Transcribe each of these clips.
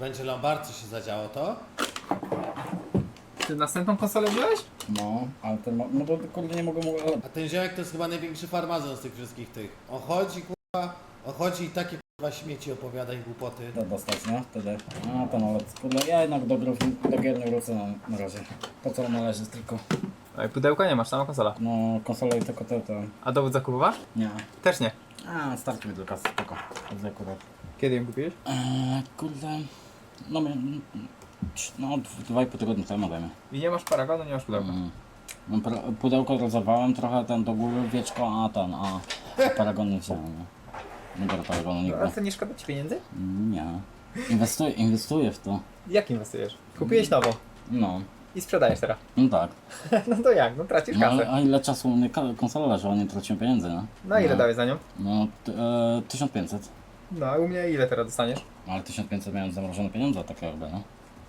Będzie Lombard, co się zadziało to? Ty następną konsolę wziąłeś? No, ale ten, ma- no bo kurde nie mogę mu... A ten ziomek to jest chyba największy farmazon z tych wszystkich tych. On chodzi, kurwa, on chodzi i takie kurwa śmieci opowiada i głupoty. To dostać, nie? Wtedy. A ten OLED, kurde, ja jednak do, gry, do gier nie wrócę na, na razie. Po co należy tylko? Oj, pudełka nie masz, sama konsola. No, konsolę i tylko te, to... A dowód zakupu masz? Nie. Też nie. A, starczy mi tylko, spoko. Akurat. Kiedy ją kupiłeś? Eee, kurde... No, my- no, dwa i pół tygodnia temu dajmy. I nie masz paragonu, nie masz pudełka. Mm. No, pudełko rozerwałem trochę ten do góry wieczko, a ten, a paragon nie wziąłem. Nie, nie biorę paragonu No, nigdy. ale to nie szkoda ci pieniędzy? Nie. Inwestuję, inwestuję w to. Jak inwestujesz? Kupiłeś nową No, i sprzedajesz teraz. no tak. No to jak? No tracisz No, kasę. a ile czasu u mnie ka- konsola leży, a nie traciłem pieniędzy, no? No ile dałeś za nią? No, t- e, 1500. No a u mnie ile teraz dostaniesz? Ale 1500 miałem zamrożone pieniądze takie jakby, no.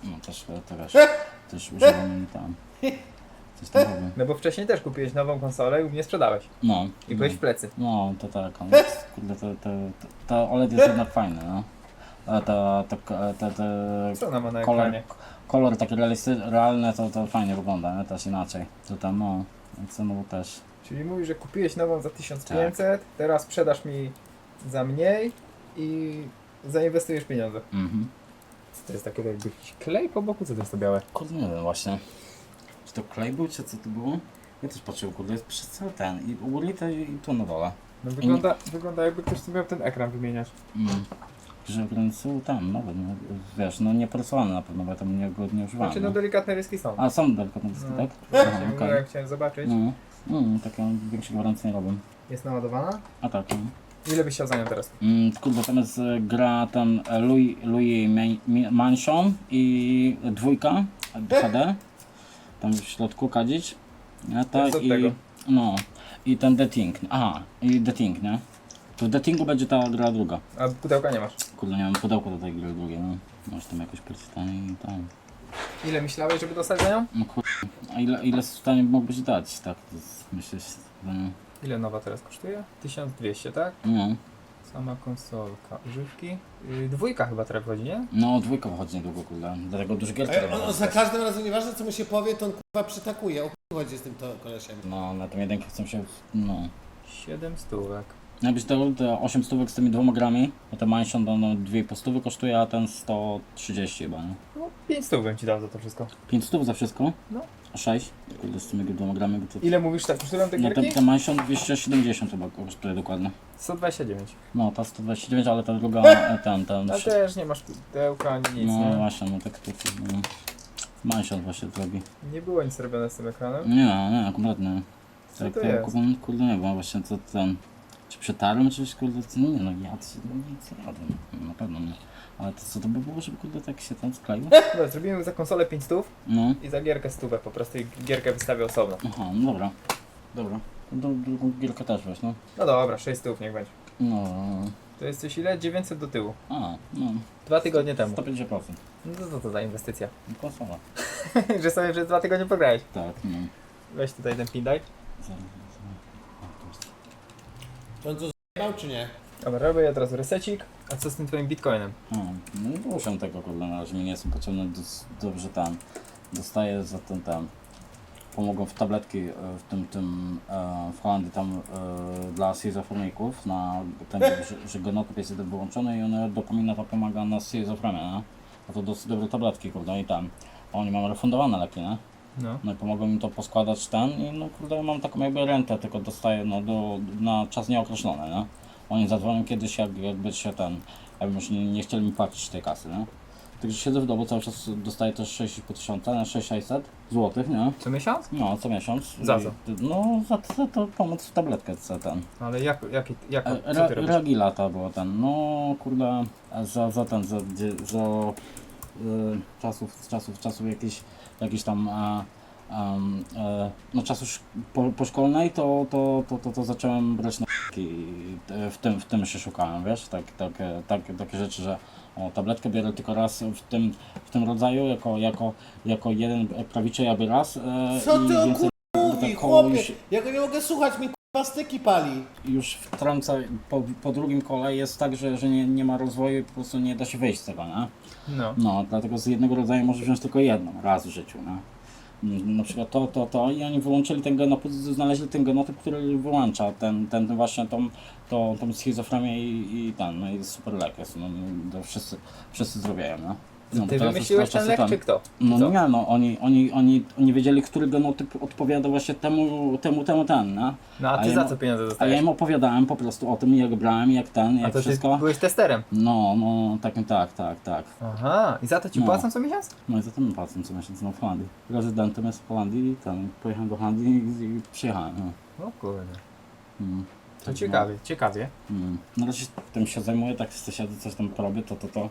No też, e, to wiesz, też używam tam. Coś tam robię. No bo wcześniej też kupiłeś nową konsolę i u mnie sprzedałeś. No. I byłeś w plecy. No, to tak, ale kurde, to, to, to, to OLED jest jednak fajny, no. Ale to, to, to, to, to Co ona ma na kolor, ekranie? kolor taki realisty, realny, to, to fajnie wygląda, nie? Też inaczej. To tam, no, cenowo też. Czyli mówisz, że kupiłeś nową za 1500, teraz sprzedasz mi za mniej i zainwestujesz pieniądze. Mhm. Co to jest takie jakby jakiś klej po boku? Co to jest to białe? Kurde, nie wiem właśnie. Czy to klej był, czy co to było? Ja też patrzyłem, kurde, jest przez cały ten. I u góry to i tu na dole. No wygląda, wygląda jakby ktoś sobie miał ten ekran wymieniać. Mm. Że ograniczył tam, nawet, no, wiesz, no nie na pewno, bo ja tam nie, go nie używałem. Znaczy no no. delikatne ryski są. A są delikatne dyski, No. tak? Aha, mówię, okej. jak chciałem zobaczyć. No, no, takie większe gwarancje nie robię. Jest naładowana. A tak, no. Ile byś chciał za nią teraz? Mm, kurde, tam jest e, gra ten e, Louis, Louis Ma- Mi- Mansion i dwójka HD. Tam w środku kadzić. To tak, od i, tego. no, i ten The Thing. Aha, i The Thing, nie? To w The Thingu będzie ta gra druga. A pudełka nie masz. Kurde, nie mam pudełko do tej gry drugiej, no. Masz tam jakoś przeczytanie i tam. Ile myślałeś, żeby dostać za nią? No kurde, a ile, ile stanie mógłbyś dać, tak? To jest, myślę, że... no, Ile nowa teraz kosztuje? 1200, tak? No, Sama konsolka. Używki. Yy, dwójka chyba teraz wchodzi, nie? no dwójka wychodzi niedługo, kurde. Dlatego dużo gier A trzeba on, on za każdym razem, nieważne co mu się powie, to on kurwa przytakuje. O chuj chodzi z tym to kolesiem. No, na tym jedynkę chcę się, no. 7 stówek. Jakbyś dał te 8 stówek z tymi dwoma grami, bo ten Mansion to no, 2,5 stówy kosztuje, a ten 130 chyba, nie? No 5 stów bym ci dał za to wszystko. 5 stów za wszystko? No. A 6? Kurde, z tymi to... Ile mówisz tak kosztują te No gierki? ten, ten Mansion 270 chyba kosztuje dokładnie. 129. No, ta 129, ale ta druga, e, ten, ten... Też nie masz pudełka, ani nic, no nie? właśnie, no tak to... No. Mansion właśnie drogi. Nie było nic robione z tym ekranem. Nie, nie, kompletnie. Co Tak, to to jest? kupon, kurde, nie wiem, właśnie co ten... Czy przetarłem, czy kurde, co, nie, no ja no, nic nie jadłem, na pewno nie. Ale to co to by było, żeby kurde tak się tam skleiło? Dobra, zrobimy za konsolę 5 stów No, i za gierkę stówę po prostu i gierkę wystawię osobno. aha, no dobra. Dobra. Do, drugą gierkę też weź, no. No dobra, 6 stów niech będzie. No, To jest coś ile? 900 do tyłu. a, no, Dwa tygodnie temu. 150%. No to co to za inwestycja? Konsola. Że sobie przez dwa tygodnie pograłeś. Tak, no. Weź tutaj ten pin daj. Zaraz, To on co zjebał czy nie? Dobra, robię od razu resecik. A co z tym twoim bitcoinem? no nie ruszam tego, na razie mi nie jestem potrzebny, dos- dobrze tam. Dostaję za ten tam. Pomogą w tabletki e, w tym, tym e, w Holandii tam e, dla schizofreników na ten, że, że genotop jest jeden wyłączony i one dopamina to pomaga na schizofrenię, nie? A to dosyć dobre tabletki, kurde, i tam. Oni mam refundowane leki, nie? No. No i pomogą mi to poskładać ten i no kurde ja mam taką jakby rentę, tylko dostaję no do, na czas nieokreślony, nie? Oni zadzwonią kiedyś jak, jakby się ten, jakby już nie, nie chcieli mi płacić tej kasy, nie? Także siedzę w domu, cały czas dostaję też 6,5 tysiąca, na 6600 złotych, nie? Co miesiąc? No, co miesiąc. Za co? No, za, za to pomoc w tabletkę, co ten. Ale jak, jak, jak, E, co Re, ty robisz? Regilata było ten, no kurde, za, za ten, za, dzie- za y, czasów, czasów, czasów jakiś, jakiś tam, e, em, e, no czasów sz- po, poszkolnej, to, to, to, to, to zacząłem brać na i w tym, w tym się szukałem, wiesz, tak, tak, tak, takie rzeczy, że o, tabletkę biorę tylko raz w tym, w tym rodzaju, jako, jako, jako jeden prawiczej, aby raz. E, Co i ty o więcej- kur... mówi, tak koło chłopie? już- Ja go nie mogę słuchać, mi pastyki pali. już wtrąca, po, po drugim kole jest tak, że, że nie, nie ma rozwoju i po prostu nie da się wyjść z tego, nie? No. No, dlatego z jednego rodzaju możesz wziąć tylko jedną raz w życiu, nie? Mm, Na przykład to, to, to i oni wyłączyli ten genotyp, znaleźli ten genotyp, który wyłącza ten, ten właśnie tą, tą, tą schizofrenię i, i ten, no i super lek jest, no, to wszyscy, wszyscy zdrowieją, no. No, Ty wymyśliłeś ten lek, czy kto? No Co? nie, no oni, oni, oni, oni wiedzieli, który genotyp odpowiada właśnie temu, temu, temu, ten, nie? No a A ty ja za mu- co pieniądze A ja dostajesz? im opowiadałem po prostu o tym, jak brałem, jak ten, A jak to ty wszystko. byłeś testerem. No, no, tak, tak, tak, tak. Aha, i za to ci No. płacą co miesiąc? No i zatem płacę co miesiąc no, w Holandii. Rezydentem jest w Holandii i tam pojechałem do Holandii i, i przyjechałem. No. No kurde. Mm. To ciekawie, ciekawie. No, mm. na razie tym się zajmuję, tak siedzę, coś tam robię, to, to, to.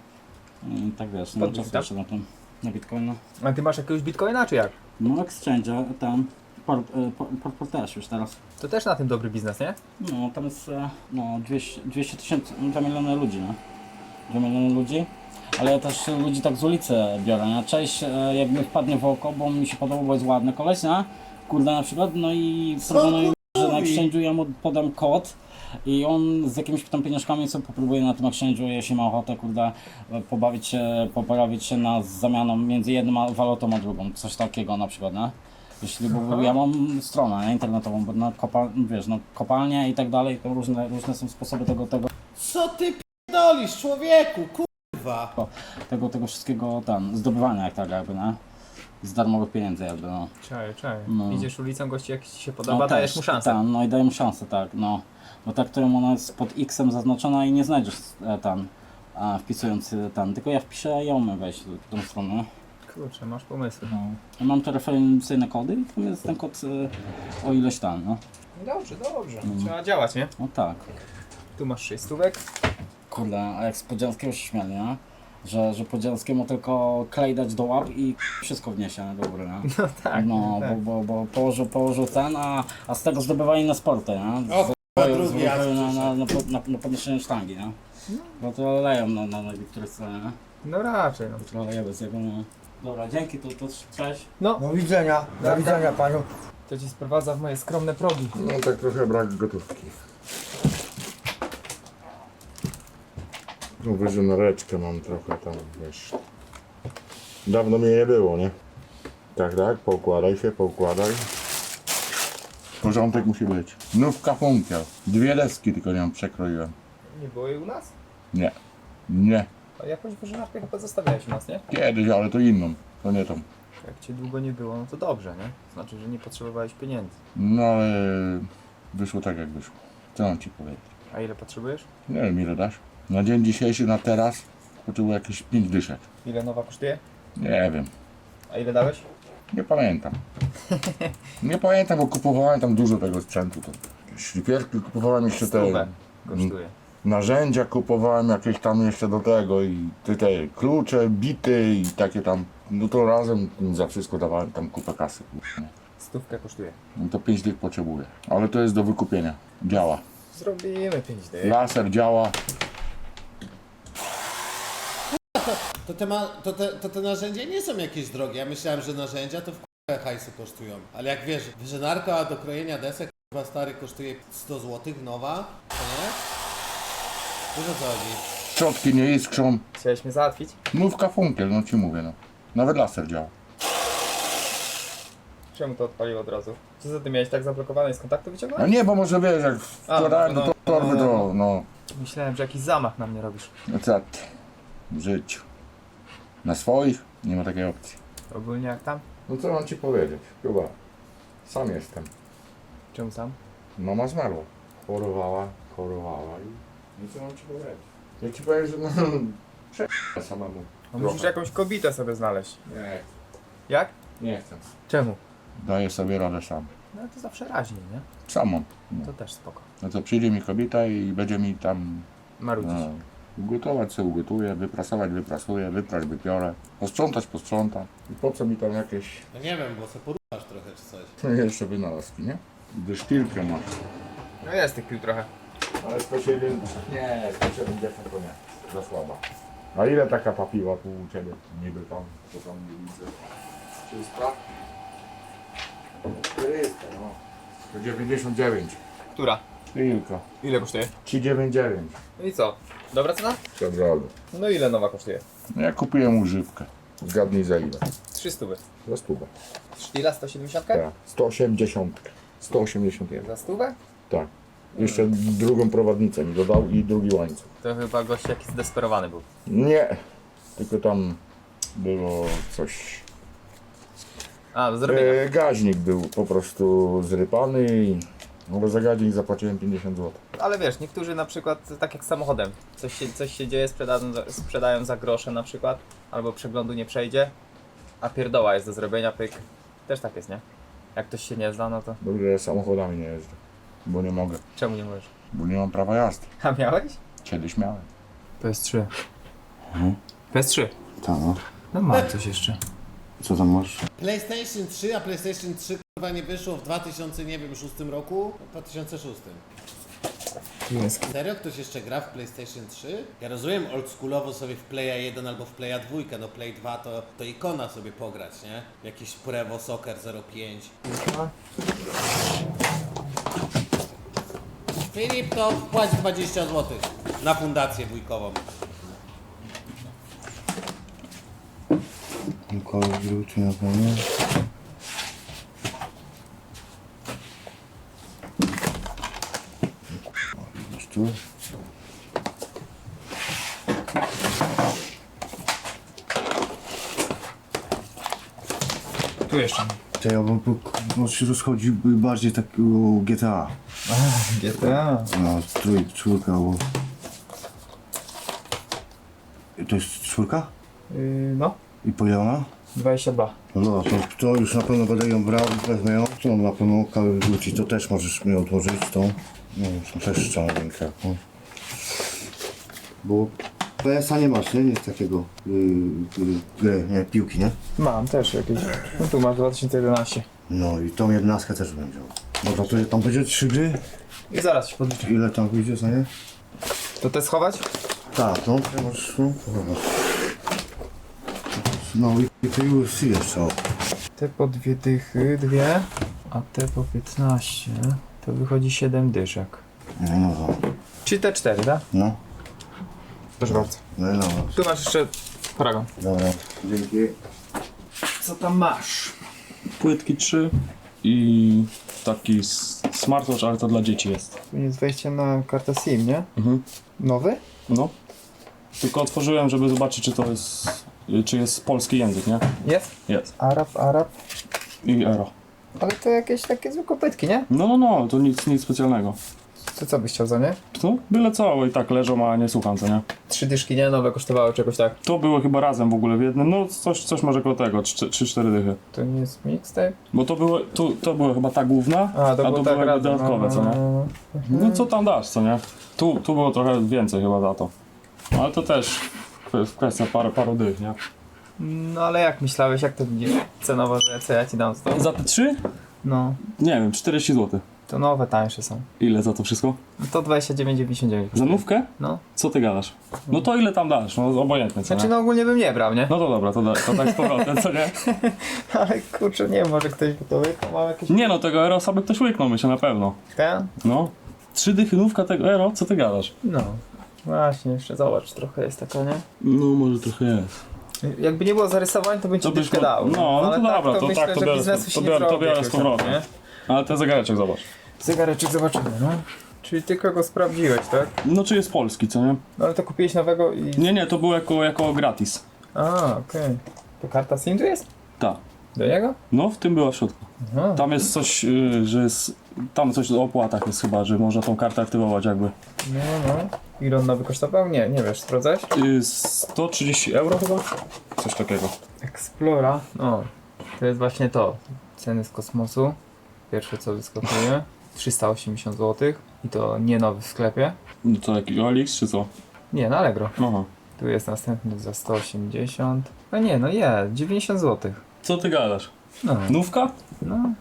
I tak wiesz, no czas na tym, na Bitcoina. A ty masz jakiegoś bitcoina, czy jak? No exchange, tam, port, e, port, port, port też już teraz. To też na tym dobry biznes, nie? No, tam jest e, no, 200 200 tysięcy, no, 2 miliony ludzi, no. 2 miliony ludzi. Ale ja też ludzi tak z ulicy biorę, nie? Cześć, e, jak mi wpadnie w oko, bo mi się podoba, bo jest ładny koleś, nie? Kurde na przykład, no i proponuję, że na exchange'u ja mu podam kod i on z jakimiś tam pieniążkami sobie popróbuje na tym exchange'u, jeśli ma ochotę, kurde, pobawić się, poprawić się na zamianą między jedną walutą a drugą, coś takiego na przykład, nie? Jeśli, bo ja mam stronę nie, internetową, bo na kopal, wiesz, no, kopalnie i tak dalej, to różne, różne są sposoby tego, tego, Co ty pierdolisz, człowieku, kurwa. tego, tego wszystkiego tam, zdobywania jak tak jakby, nie? Z darmowych pieniędzy jakby, no. Czaj, czaj. No. Idziesz ulicą, gości jak ci się podoba, no dajesz też, mu szansę. Tam, no i daję mu szansę, tak, no. Bo tak, którą ona jest pod X-em zaznaczona i nie znajdziesz e, tam, a, wpisując e, tam, tylko ja wpiszę ją umiem wejść w tą stronę. Kurczę, masz pomysły. No. Ja mam te referencyjne kody i tam jest ten kod e, o ileś tam, no. Dobrze, dobrze. Mm. Trzeba działać, nie? No tak. Tu masz 6 stówek. Kurde, a jak z Podzianskiego się śmiali, nie? Że, że Podzianskiemu tylko klej dać do łap i wszystko wniesie nie? No tak. No, tak. bo, bo, bo położył, położył ten, a, a z tego zdobywali na sporty, nie? O, Z- drugi raz na, na, na, na, na podniesienie sztangi, nie? Bo to leją na, na, na niektórych stronach, nie? No raczej, no. To leje bez jego, nie? Dobra, dzięki, to, to cześć. No, Do widzenia, do widzenia panu. to ci sprowadza w moje skromne progi. No tak trochę brak gotówki. No wyżynareczkę mam trochę tam, wiesz. Dawno mnie nie było, nie? Tak, tak, poukładaj się, poukładaj. Porządek musi być. Nówka funkiel. Dwie deski tylko nią przekroiłem. Nie było jej u nas? Nie. Nie. A jakąś wyżynarkę chyba zostawiałeś u nas, nie? Kiedyś, ale to inną. To nie tą. Jak cię długo nie było, no to dobrze, nie? Znaczy, że nie potrzebowałeś pieniędzy. No ale wyszło tak jak wyszło. Co mam ci powiedzieć? A ile potrzebujesz? Nie wiem ile dasz. Na dzień dzisiejszy, na teraz potrzebuję jakieś 5 dyszek. Ile nowa kosztuje? Nie wiem. A ile dałeś? Nie pamiętam. Nie pamiętam, bo kupowałem tam dużo tego sprzętu. To szlifierki kupowałem jeszcze te Stówę kosztuje. narzędzia, kupowałem jakieś tam jeszcze do tego i te, te klucze, bity i takie tam. No to razem za wszystko dawałem tam kupę kasy. nie? Stówkę kosztuje. No to 5 dych potrzebuję. Ale to jest do wykupienia. Działa. Zrobimy 5 dych. Laser działa. To te, ma, to, te, to te narzędzia nie są jakieś drogie. Ja myślałem, że narzędzia to w k***e hajsu kosztują. Ale jak wiesz, wyżynarka do krojenia desek chyba stary kosztuje 100 zł nowa, to nie? Wiesz o co chodzi? Szczotki nie iskrzą. Chciałeś mnie załatwić? Nówka funkiel, no ci mówię no. Nawet laser działa. Czemu to odpaliło od razu? Co za ty miałeś tak zablokowane i z kontaktu No wyciągnąłeś? nie, bo może wiesz, jak wkładałem no, do to torby, no, no. to no. Myślałem, że jakiś zamach na mnie robisz. No co ty? W życiu. Na swoich nie ma takiej opcji. Ogólnie jak tam? No co mam ci powiedzieć? Chyba. Sam jestem. Czemu sam? Mama zmarła. Chorowała, chorowała i... No co mam ci powiedzieć? Ja ci powiem, że no... Prze... samemu. No musisz Trochę. jakąś kobietę sobie znaleźć. Nie, Jak? nie chcę. Czemu? Daję sobie radę sam. No to zawsze raźnie, nie? Samą. No. To też spoko. no to przyjdzie mi kobieta i będzie mi tam... Marudzić. No, ugotować co ugotuję, wyprasować wyprasuję, wyprać wypiorę, posprzątać posprzątam. I po co mi tam jakieś No nie wiem, bo se poruszasz trochę czy coś. No jeszcze wynalazki, nie? Dysztilkę masz. No jest tych pił trochę. Ale 107... Nie, 170 to nie. Za słaba. A ile taka papiła tu u Ciebie? Niby tam, co tam nie widzę. 300? 400, no. 199. Która? Kilka. Ile kosztuje? 399. No i co? Dobra cena? Dobrze. No ile nowa kosztuje? Ja kupiłem używkę. Zgadnij za ile? 300. Za stówę. Sztila 170? Tak. 180. 181. Za stówę? Tak. Jeszcze drugą prowadnicę mi dodał i drugi łańcuch. To chyba gość jakiś zdesperowany był. Nie. Tylko tam było coś. A, zrobienia. E, gaźnik był po prostu zrypany i no bo za gaźnik zapłaciłem 50 zł. Ale wiesz, niektórzy na przykład, tak jak z samochodem, coś się, coś się dzieje, sprzedają za, sprzedają za grosze na przykład, albo przeglądu nie przejdzie, a pierdoła jest do zrobienia, pyk. Też tak jest, nie? Jak ktoś się nie zna, no to Dobrze, że samochodami nie jeżdżę. Bo nie mogę. czemu nie możesz? Bo nie mam prawa jazdy. A miałeś? Kiedyś miałem. PS3. PS3. Tak, no. No mam coś jeszcze. Co tam masz? PlayStation 3, a PlayStation 3 kurwa nie wyszło w 2000, nie wiem, 6 roku? 2006. Serio? Ktoś jeszcze gra w PlayStation 3? Ja rozumiem oldschoolowo sobie w Playa 1 albo w Playa 2, no Play 2 to, to ikona sobie pograć, nie? Jakiś Prevo Soccer 05. Filip, to płać 20 zł na fundację wujkową. Of Duty na pewno. Masz tu? Jeszcze. To ja bym po- się rozchodził bardziej tak o GTA. GTA. No, trój, czwórka, bo... To jest czwórka? Yy, no, I podzielona? 22. No, to, to już na pewno będę ją brał, wezmę ją. To na pewno of Duty, to też możesz mi odłożyć, tą. No, to też rękę. No. Bo PSA nie masz, nie? Nic takiego yy, yy, nie, piłki, nie? Mam też jakieś. No tu masz 2011. No i tą jednastkę też bym wziął. Dobra, to tam będzie trzy gry? I zaraz się podliczę. Ile tam wyjdzie, co nie? To te schować? Tak, no, to masz, no. No i, i to UFC jeszcze, o. Te po dwie dychy, dwie, a te po 15. To wychodzi 7 dyszek. No, no, no. Czyli te 4, tak? no. Proszę bardzo. No, i no, Tu masz jeszcze paragon. dobra, dzięki. Co tam masz? płytki 3 i taki s- smartwatch, ale to dla dzieci jest. Tu jest wejście na kartę SIM, nie? Mhm. Nowy? No. Tylko otworzyłem, żeby zobaczyć, czy to jest, czy jest polski język, nie? Jest? Jest. Arab, Arab. I ero. Ale to jakieś takie zwykłe pytki, nie? No, no, no, to nic, nic specjalnego. To co byś chciał za nie? To byle co, i tak leżą, a nie słucham, co nie? Trzy dyszki, nie? Nowe kosztowały czegoś tak. To było chyba razem w ogóle w jednym, no coś, coś może koło tego, 3-4 dychy. To nie jest mixtape? Bo to było, to, to była chyba ta główna, A, to a było tu tak były razem. dodatkowe, co nie? no, no. No co tam dasz, co nie? Tu, tu było trochę więcej chyba za to. Ale to też kwe- kwestia paru, paru dych, nie? No ale jak myślałeś, jak to będzie cenowo, że co ja ci dam z to? Za te trzy? No, Nie wiem, 40 zł. to nowe tańsze są. Ile za to wszystko? No to 29,99. Za nówkę? No. Co ty gadasz? No to ile tam dasz? No obojętne, co Znaczy nie? no ogólnie bym nie brał, nie? No to dobra, to, da, to tak z powrotem, co nie? Ale kurczę, nie wiem, może ktoś gotowy, to ma jakieś... Nie no, tego Erosa by ktoś łyknął, myślę, na pewno. Ten? No. Trzy dychy nówka tego Ero? Co ty gadasz? No. Właśnie, jeszcze zobacz, trochę jest taka, nie? No może trochę jest. Jakby nie było zarysowań, to bym ci To byś dał. no, no Ale to dobra, tak, to myślę, tak, to że biorę to nie biorę- to biorę z powrotem. nie? Ale ten zegareczek zobacz. Zegareczek zobaczymy, no. Czyli tylko go sprawdziłeś, tak? No czy jest polski, co nie? No ale to kupiłeś nowego i... Nie, nie, to było jako, jako gratis. A, okej. To karta SIM tu jest? Tak. Do niego? No, w tym była w środku. Aha. Tam jest coś, yy, że jest... Tam coś o opłatach jest chyba, że można tą kartę aktywować jakby. No, no. Ile on nowy kosztował? Nie, nie wiesz, sprawdzałeś? Yy, 130 euro chyba? Coś takiego. Explora. O, to jest właśnie to. Ceny z kosmosu. Pierwsze co wyskakuje. 380 zł. I to nie nowy w sklepie. No to jakiś OLX czy co? Nie, na Allegro. Aha. Tu jest następny za 180. No nie, no je, 90 zł. Co ty gadasz? No, Nówka? no.